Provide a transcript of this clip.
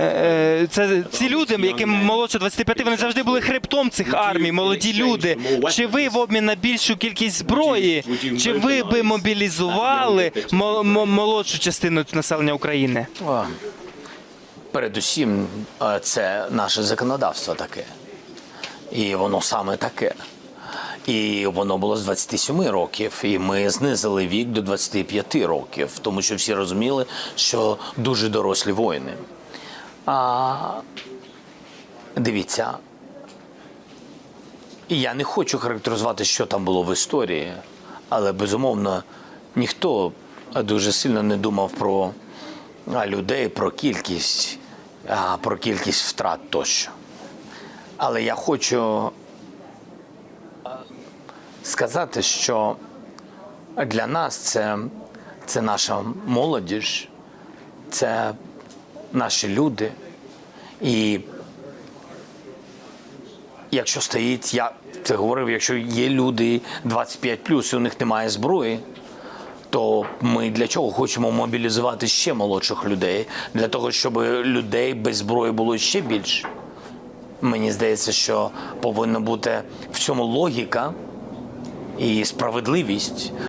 Е, Це ці люди, яким молодше 25, вони завжди були хребтом цих армій, молоді люди. Чи ви в обмін на більшу кількість зброї, чи ви би мобілізували мо- мо- молодшу частину населення України? Передусім, е, це наше законодавство таке. І воно саме таке. І воно було з 27 років, і ми знизили вік до 25 років, тому що всі розуміли, що дуже дорослі воїни. А дивіться, я не хочу характеризувати, що там було в історії, але безумовно ніхто дуже сильно не думав про людей, про кількість, про кількість втрат тощо. Але я хочу сказати, що для нас це, це наша молодіж, це наші люди. І якщо стоїть, я це говорив, якщо є люди 25 і у них немає зброї, то ми для чого хочемо мобілізувати ще молодших людей? Для того, щоб людей без зброї було ще більше. Мені здається, що повинна бути в цьому логіка і справедливість.